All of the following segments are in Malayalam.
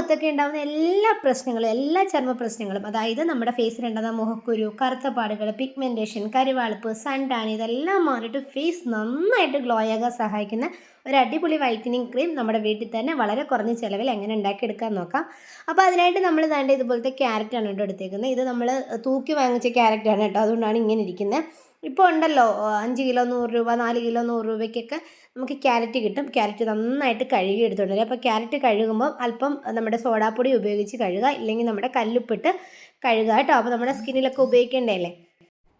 മുഖത്തൊക്കെ ഉണ്ടാകുന്ന എല്ലാ പ്രശ്നങ്ങളും എല്ലാ ചർമ്മ പ്രശ്നങ്ങളും അതായത് നമ്മുടെ ഫേസിലുണ്ടാകുന്ന മുഖക്കുരു കറുത്ത പാടുകൾ പിഗ്മെന്റേഷൻ കരുവാളിപ്പ് സൺ ടാൻ ഇതെല്ലാം മാറിയിട്ട് ഫേസ് നന്നായിട്ട് ഗ്ലോ ആകാൻ സഹായിക്കുന്ന ഒരു അടിപൊളി വൈറ്റനിങ് ക്രീം നമ്മുടെ വീട്ടിൽ തന്നെ വളരെ കുറഞ്ഞ ചിലവിൽ എങ്ങനെ ഉണ്ടാക്കിയെടുക്കാൻ നോക്കാം. അപ്പോൾ അതിനായിട്ട് നമ്മൾ വേണ്ട ഇതുപോലത്തെ ക്യാരറ്റാണ് കേട്ടോ എടുത്തേക്കുന്നത്. ഇത് നമ്മൾ തൂക്കി വാങ്ങിച്ച ക്യാരറ്റാണ് കേട്ടോ. അതുകൊണ്ടാണ് ഇങ്ങനെ ഇരിക്കുന്നത് ഇപ്പോൾ ഉണ്ടല്ലോ അഞ്ച് കിലോ നൂറ് രൂപ നാല് കിലോ നൂറ് രൂപയ്ക്കൊക്കെ നമുക്ക് ക്യാരറ്റ് കിട്ടും. ക്യാരറ്റ് നന്നായിട്ട് കഴുകി എടുത്തുകൊണ്ട് അപ്പോൾ ക്യാരറ്റ് കഴുകുമ്പോൾ അല്പം നമ്മുടെ സോഡാപ്പൊടി ഉപയോഗിച്ച് കഴുകുക. ഇല്ലെങ്കിൽ നമ്മുടെ കല്ലുപ്പിട്ട് കഴുകുക കേട്ടോ. അപ്പോൾ നമ്മുടെ സ്കിന്നിലൊക്കെ ഉപയോഗിക്കേണ്ടതല്ലേ?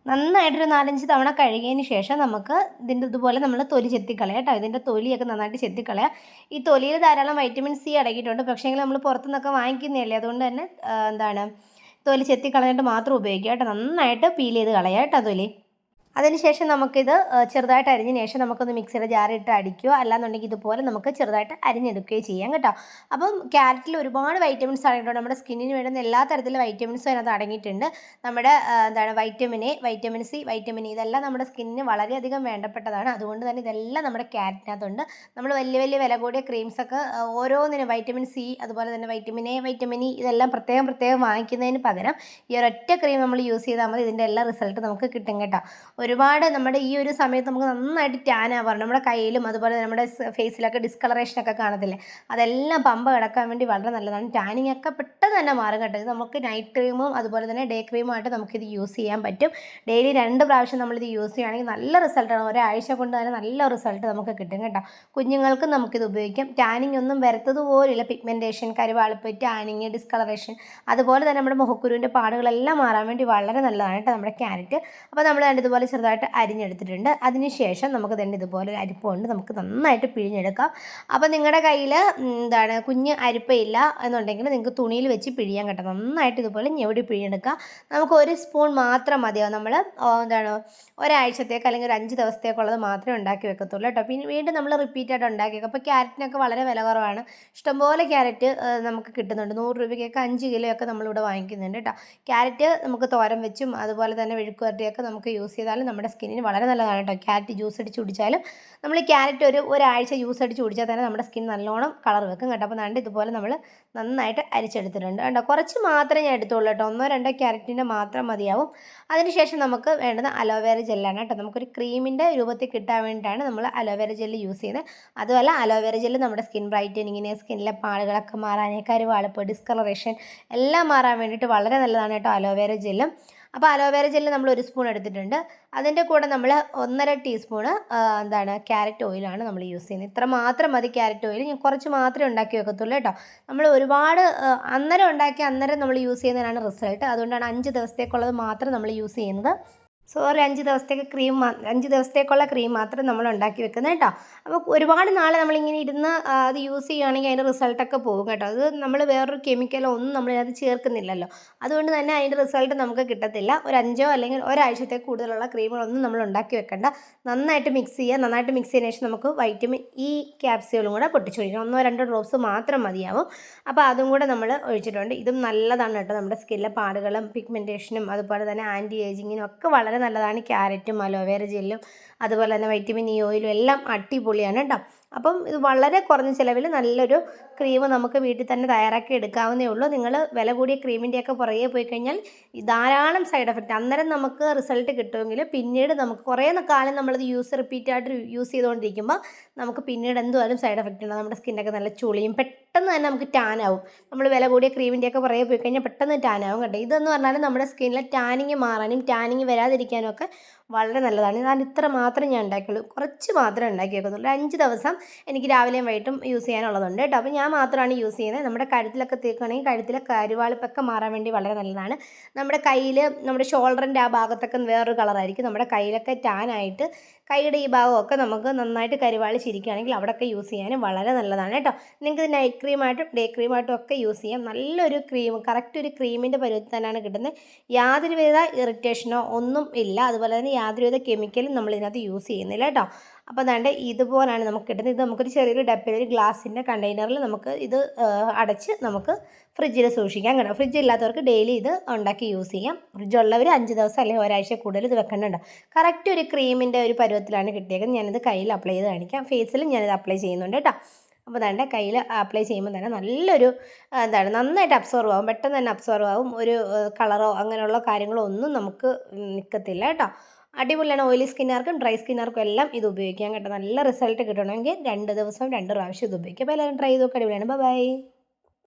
നന്നായിട്ടൊരു നാലഞ്ച് തവണ കഴുകിയതിന് ശേഷം നമുക്ക് ഇതിന്റെ ഇതുപോലെ നമ്മൾ തൊലി ചെത്തിക്കളയാം കേട്ടോ. ഇതിന്റെ തൊലിയൊക്കെ നന്നായിട്ട് ചെത്തിക്കളയാം. ഈ തൊലിയിൽ ധാരാളം വൈറ്റമിൻ സി അടങ്ങിയിട്ടുണ്ട്. പക്ഷേങ്കിൽ നമ്മൾ പുറത്തുനിന്നൊക്കെ വാങ്ങിക്കുന്നതല്ലേ? അതുകൊണ്ട് തന്നെ എന്താണ് തൊലി ചെത്തിക്കളഞ്ഞിട്ട് മാത്രം ഉപയോഗിക്കുക കേട്ടോ. നന്നായിട്ട് പീൽ ചെയ്ത് കളയാം കേട്ടോ തൊലി. അതിനുശേഷം നമുക്കിത് ചെറുതായിട്ട് അരിഞ്ഞ ശേഷം നമുക്കൊന്ന് മിക്സിയുടെ ജാറിട്ട് അടിക്കുകയോ അല്ലാന്നുണ്ടെങ്കിൽ ഇതുപോലെ നമുക്ക് ചെറുതായിട്ട് അരിഞ്ഞെടുക്കുകയോ ചെയ്യാം കേട്ടോ. അപ്പം ക്യാരറ്റിൽ ഒരുപാട് വൈറ്റമിൻസ് അടങ്ങിയിട്ടുണ്ട് നമ്മുടെ സ്കിന്നിന് വേണ്ടുന്ന എല്ലാ തരത്തിലുള്ള വൈറ്റമിൻസും അതിനകത്ത് അടങ്ങിയിട്ടുണ്ട്. നമ്മുടെ എന്താണ് vitamin A vitamin C vitamin E ഇതെല്ലാം നമ്മുടെ സ്കിന്നിന് വളരെയധികം വേണ്ടപ്പെട്ടതാണ്. അതുകൊണ്ട് തന്നെ ഇതെല്ലാം നമ്മുടെ ക്യാരറ്റിനകത്തുണ്ട്. നമ്മൾ വലിയ വലിയ വില കൂടിയ ക്രീംസൊക്കെ ഓരോന്നിനും വൈറ്റമിൻ സി അതുപോലെ തന്നെ വൈറ്റമിൻ എ വൈറ്റമിൻ ഇ ഇതെല്ലാം പ്രത്യേകം പ്രത്യേകം വാങ്ങിക്കുന്നതിന് പകരം ഈ ഒരൊറ്റ ക്രീം നമ്മൾ യൂസ് ചെയ്താൽ മതി. ഇതിന്റെ എല്ലാ റിസൾട്ട് നമുക്ക് കിട്ടും കേട്ടോ. ഒരുപാട് നമ്മുടെ ഈ ഒരു സമയത്ത് നമുക്ക് നന്നായിട്ട് ടാൻ ആവാറുണ്ട്. നമ്മുടെ കയ്യിലും അതുപോലെ നമ്മുടെ ഫേസിലൊക്കെ ഡിസ്കളറേഷനൊക്കെ കാണത്തില്ലേ? അതെല്ലാം പമ്പ കിടക്കാൻ വേണ്ടി വളരെ നല്ലതാണ്. ടാനിങ് ഒക്കെ പെട്ടെന്ന് തന്നെ മാറും കേട്ടോ. ഇത് നമുക്ക് നൈറ്റ് ക്രീമും അതുപോലെ തന്നെ ഡേ ക്രീമുമായിട്ട് നമുക്കിത് യൂസ് ചെയ്യാൻ പറ്റും. ഡെയിലി രണ്ട് പ്രാവശ്യം നമ്മളിത് യൂസ് ചെയ്യുകയാണെങ്കിൽ നല്ല റിസൾട്ടാണ് ഒരാഴ്ച കൊണ്ട് തന്നെ നല്ല റിസൾട്ട് നമുക്ക് കിട്ടും കേട്ടോ. കുഞ്ഞുങ്ങൾക്കും നമുക്കിത് ഉപയോഗിക്കാം. ടാനിങ് ഒന്നും വരത്തത് പോലില്ല പിഗ്മെന്റേഷൻ കരുവാളിപ്പ് ടാനിങ് ഡിസ്കളറേഷൻ അതുപോലെ തന്നെ നമ്മുടെ മുഖക്കുരുവിന്റെ പാടുകളെല്ലാം മാറാൻ വേണ്ടി വളരെ നല്ലതാണ് കേട്ടോ നമ്മുടെ ക്യാരറ്റ്. അപ്പോൾ നമ്മൾ ഇതുപോലെ ചെറുതായിട്ട് അരിഞ്ഞെടുത്തിട്ടുണ്ട്. അതിനുശേഷം നമുക്ക് തന്നെ ഇതുപോലെ അരിപ്പ കൊണ്ട് നമുക്ക് നന്നായിട്ട് പിഴിഞ്ഞെടുക്കാം. അപ്പോൾ നിങ്ങളുടെ കയ്യിൽ എന്താണ് കുഞ്ഞ് അരിപ്പയില്ല എന്നുണ്ടെങ്കിൽ നിങ്ങൾക്ക് തുണിയിൽ വെച്ച് പിഴിയാൻ കേട്ടോ. നന്നായിട്ട് ഇതുപോലെ ഞെവിടി പിഴിഞ്ഞെടുക്കുക നമുക്ക് ഒരു സ്പൂൺ മാത്രം മതിയാവും നമ്മൾ എന്താണ് ഒരാഴ്ചത്തേക്ക് അല്ലെങ്കിൽ ഒരു അഞ്ച് ദിവസത്തേക്കുള്ളത് മാത്രമേ ഉണ്ടാക്കി വെക്കത്തുള്ളൂ കേട്ടോ. പിന്നെ വീണ്ടും നമ്മൾ റിപ്പീറ്റ് ആയിട്ട് ഉണ്ടാക്കി വെക്കും. അപ്പോൾ ക്യാരറ്റിനൊക്കെ വളരെ വില കുറവാണ്. ഇഷ്ടംപോലെ ക്യാരറ്റ് നമുക്ക് കിട്ടുന്നുണ്ട്. നൂറ് രൂപയ്ക്കൊക്കെ അഞ്ച് കിലോയൊക്കെ നമ്മളിവിടെ വാങ്ങിക്കുന്നുണ്ട് കേട്ടോ. ക്യാരറ്റ് നമുക്ക് തോരൻ വെച്ചും അതുപോലെ തന്നെ വെഴുക്കുവരട്ടിയൊക്കെ നമുക്ക് യൂസ് ചെയ്താലും നമ്മുടെ സ്കിന്നിന് വളരെ നല്ലതാണ് കേട്ടോ ക്യാരറ്റ് ജ്യൂസ് അടിച്ച് കുടിച്ചാലും നമ്മൾ ക്യാരറ്റ് ഒരു ഒരാഴ്ച ജ്യൂസ് അടിച്ച് കുടിച്ചാൽ തന്നെ നമ്മുടെ സ്കിൻ നല്ലോണം കളർ വെക്കും കേട്ടോ. അപ്പോൾ നണ്ട് ഇതുപോലെ നമ്മൾ നന്നായിട്ട് അരിച്ചെടുത്തിട്ടുണ്ട് കേട്ടോ. കുറച്ച് മാത്രമേ ഞാൻ എടുത്തുള്ളൂ കേട്ടോ ഒന്നോ രണ്ടോ ക്യാരറ്റിന്റെ മാത്രം മതിയാവും. അതിനുശേഷം നമുക്ക് വേണ്ടത് അലോവേര ജെല്ലാണ് കേട്ടോ നമുക്കൊരു ക്രീമിന്റെ രൂപത്തിൽ കിട്ടാൻ വേണ്ടിയിട്ടാണ് നമ്മൾ അലോവേര ജെല്ല് യൂസ് ചെയ്യുന്നത്. അതുമല്ല അലോവേര ജെല്ല് നമ്മുടെ സ്കിൻ ബ്രൈറ്റനിങ്ങിന് സ്കിന്നിലെ പാടുകളൊക്കെ മാറാൻ കരുവാളിപ്പ് ഡിസ്കളറേഷൻ എല്ലാം മാറാൻ വേണ്ടിയിട്ട് വളരെ നല്ലതാണ് കേട്ടോ അലോവേര ജെല്ലും അപ്പോൾ അലോവേര ജെല്ല് നമ്മൾ ഒരു സ്പൂൺ എടുത്തിട്ടുണ്ട്. അതിന്റെ കൂടെ നമ്മൾ ഒന്നര ടീസ്പൂണ് എന്താണ് ക്യാരറ്റ് ഓയിലാണ് നമ്മൾ യൂസ് ചെയ്യുന്നത്. ഇത്ര മാത്രം മതി ക്യാരറ്റ് ഓയിൽ ഞാൻ കുറച്ച് മാത്രമേ ഉണ്ടാക്കി വെക്കത്തുള്ളൂ കേട്ടോ. നമ്മൾ ഒരുപാട് അന്നേരം ഉണ്ടാക്കി അന്നേരം നമ്മൾ യൂസ് ചെയ്യുന്നതിനാണ് റിസൾട്ട് അതുകൊണ്ടാണ് അഞ്ച് ദിവസത്തേക്കുള്ളത് മാത്രം നമ്മൾ യൂസ് ചെയ്യുന്നത്. സോറി അഞ്ച് ദിവസത്തേക്ക് ക്രീം അഞ്ച് ദിവസത്തേക്കുള്ള ക്രീം മാത്രം നമ്മൾ ഉണ്ടാക്കി വെക്കുന്നത് കേട്ടോ. അപ്പോൾ ഒരുപാട് നാളെ നമ്മളിങ്ങനെ ഇരുന്ന് അത് യൂസ് ചെയ്യുകയാണെങ്കിൽ അതിന്റെ റിസൾട്ടൊക്കെ പോകും കേട്ടോ. അത് നമ്മൾ വേറൊരു കെമിക്കലോ ഒന്നും നമ്മളതിനകത്ത് ചേർക്കുന്നില്ലല്ലോ. അതുകൊണ്ട് തന്നെ അതിന്റെ റിസൾട്ട് നമുക്ക് കിട്ടത്തില്ല. ഒരു അഞ്ചോ അല്ലെങ്കിൽ ഒരാഴ്ചത്തെ കൂടുതലുള്ള ക്രീമുകളൊന്നും നമ്മൾ ഉണ്ടാക്കി വെക്കേണ്ട. നന്നായിട്ട് മിക്സ് ചെയ്യുക. നന്നായിട്ട് മിക്സ് ചെയ്യുന്ന ശേഷം നമുക്ക് വൈറ്റമിൻ ഇ ക്യാപ്സ്യൂളും കൂടെ പൊട്ടിച്ചൊഴിക്കണം. ഒന്നോ രണ്ടോ ഡ്രോപ്സ് മാത്രം മതിയാവും. അപ്പോൾ അതും കൂടെ നമ്മൾ ഒഴിച്ചിട്ടുണ്ട്. ഇതും നല്ലതാണ് കേട്ടോ. നമ്മുടെ സ്കില്ലെ പാടുകളും പിഗ്മെന്റേഷനും അതുപോലെ തന്നെ ആന്റി ഏജിങ്ങിനും ഒക്കെ വളരെ നല്ലതാണ്. ക്യാരറ്റും അലോവേര ജെല്ലും അതുപോലെ തന്നെ വൈറ്റമിൻ ഇ ഓയിലും എല്ലാം അടിപൊളിയാണ് കേട്ടോ. അപ്പം ഇത് വളരെ കുറഞ്ഞ ചിലവിൽ നല്ലൊരു ക്രീം നമുക്ക് വീട്ടിൽ തന്നെ തയ്യാറാക്കി എടുക്കാവുന്നേ ഉള്ളൂ. നിങ്ങൾ വില കൂടിയ ക്രീമിന്റെയൊക്കെ പുറകെ പോയി കഴിഞ്ഞാൽ ധാരാളം സൈഡ് എഫക്റ്റ് അന്നേരം നമുക്ക് റിസൾട്ട് കിട്ടുമെങ്കിൽ പിന്നീട് നമുക്ക് കുറേ കാലം നമ്മളത് യൂസ് റിപ്പീറ്റ് ആയിട്ട് യൂസ് ചെയ്തുകൊണ്ടിരിക്കുമ്പോൾ നമുക്ക് പിന്നീട് എന്തുവായാലും സൈഡ് എഫക്റ്റ് ഉണ്ടാകും നമ്മുടെ സ്കിന്നൊക്കെ നല്ല ചുളിയും പെട്ടെന്ന് തന്നെ നമുക്ക് ടാൻ ആവും. നമ്മൾ വില കൂടിയ ക്രീമിന്റെയൊക്കെ പുറകെ പോയി കഴിഞ്ഞാൽ പെട്ടെന്ന് ടാൻ ആവും കേട്ടോ. ഇതെന്ന് പറഞ്ഞാൽ നമ്മുടെ സ്കിന്നിലെ ടാനിങ് മാറാനും ടാനിങ് വരാതിരിക്കാനും ഒക്കെ വളരെ നല്ലതാണ്. ഞാൻ ഇത്ര മാത്രം ഞാൻ ഉണ്ടാക്കിയുള്ളൂ. കുറച്ച് മാത്രമേ ഉണ്ടാക്കി വെക്കുന്നുള്ളൂ ഒരു അഞ്ച് ദിവസം എനിക്ക് രാവിലെയും വൈകിട്ടും യൂസ് ചെയ്യാനുള്ളതുണ്ട് കേട്ടോ അപ്പോൾ ഞാൻ മാത്രമാണ് യൂസ് ചെയ്യുന്നത്. നമ്മുടെ കഴുത്തിലൊക്കെ തേക്കുകയാണെങ്കിൽ കഴുത്തിലെ കരുവാളിപ്പൊക്കെ മാറാൻ വേണ്ടി വളരെ നല്ലതാണ്. നമ്മുടെ കയ്യിൽ നമ്മുടെ ഷോൾഡറിന്റെ ആ ഭാഗത്തൊക്കെ വേറൊരു കളറായിരിക്കും നമ്മുടെ കയ്യിലൊക്കെ ടാനായിട്ട് കൈയുടെ ഈ ഭാഗമൊക്കെ നമുക്ക് നന്നായിട്ട് കരുവാളിച്ചിരിക്കുകയാണെങ്കിൽ അവിടെയൊക്കെ യൂസ് ചെയ്യാനും വളരെ നല്ലതാണ് കേട്ടോ നിങ്ങൾക്ക് നൈറ്റ് ക്രീമായിട്ടും ഡേ ക്രീമായിട്ടും ഒക്കെ യൂസ് ചെയ്യാം. നല്ലൊരു ക്രീം കറക്റ്റ് ഒരു ക്രീമിന്റെ പരുവത്തിൽ തന്നെയാണ് കിട്ടുന്നത്. യാതൊരുവിധ ഇറിറ്റേഷനോ ഒന്നും ഇല്ല. അതുപോലെ തന്നെ യാതൊരുവിധ കെമിക്കലും നമ്മൾ ഇതിനകത്ത് യൂസ് ചെയ്യുന്നില്ല കേട്ടോ അപ്പോൾ അതാണ്ട് ഇതുപോലാണ് നമുക്ക് കിട്ടുന്നത്. ഇത് നമുക്കൊരു ചെറിയൊരു ഡപ്പയിൽ ഒരു ഗ്ലാസിന്റെ കണ്ടെയ്നറിൽ നമുക്ക് ഇത് അടച്ച് നമുക്ക് ഫ്രിഡ്ജിൽ സൂക്ഷിക്കാം കേട്ടോ. ഫ്രിഡ്ജ് ഇല്ലാത്തവർക്ക് ഡെയിലി ഇത് ഉണ്ടാക്കി യൂസ് ചെയ്യാം. ഫ്രിഡ്ജ് ഉള്ളവർ അഞ്ച് ദിവസം അല്ലെങ്കിൽ ഒരാഴ്ച കൂടുതൽ ഇത് വെക്കേണ്ടതുണ്ട് കറക്റ്റ് ഒരു ക്രീമിന്റെ ഒരു പരുവത്തിലാണ് കിട്ടിയേക്കുന്നത്. ഞാനിത് കയ്യിൽ അപ്ലൈ ചെയ്ത് കാണിക്കാം. ഫേസിലും ഞാനിത് അപ്ലൈ ചെയ്യുന്നുണ്ട് കേട്ടോ. അപ്പോൾ അതാണ്ട് കയ്യിൽ അപ്ലൈ ചെയ്യുമ്പോൾ തന്നെ നല്ലൊരു എന്താണ് നന്നായിട്ട് അബ്സോർവ് ആവും. പെട്ടെന്ന് തന്നെ അബ്സോർവ് ആവും. ഒരു കളറോ അങ്ങനെയുള്ള കാര്യങ്ങളോ ഒന്നും നമുക്ക് നിൽക്കത്തില്ല കേട്ടോ. അടിപൊളിയാണ് ഓയിലി സ്കിന്നാർക്കും ഡ്രൈ സ്കിന്നാർക്കും എല്ലാം ഇത് ഉപയോഗിക്കാം കേട്ടോ. നല്ല റിസൾട്ട് കിട്ടണമെങ്കിൽ രണ്ട് ദിവസം രണ്ട് പ്രാവശ്യം ഇത് ഉപയോഗിക്കുക. അപ്പോൾ എല്ലാവരും ട്രൈ ചെയ്ത് നോക്കുക അടിപൊളിയാണ്. ബൈ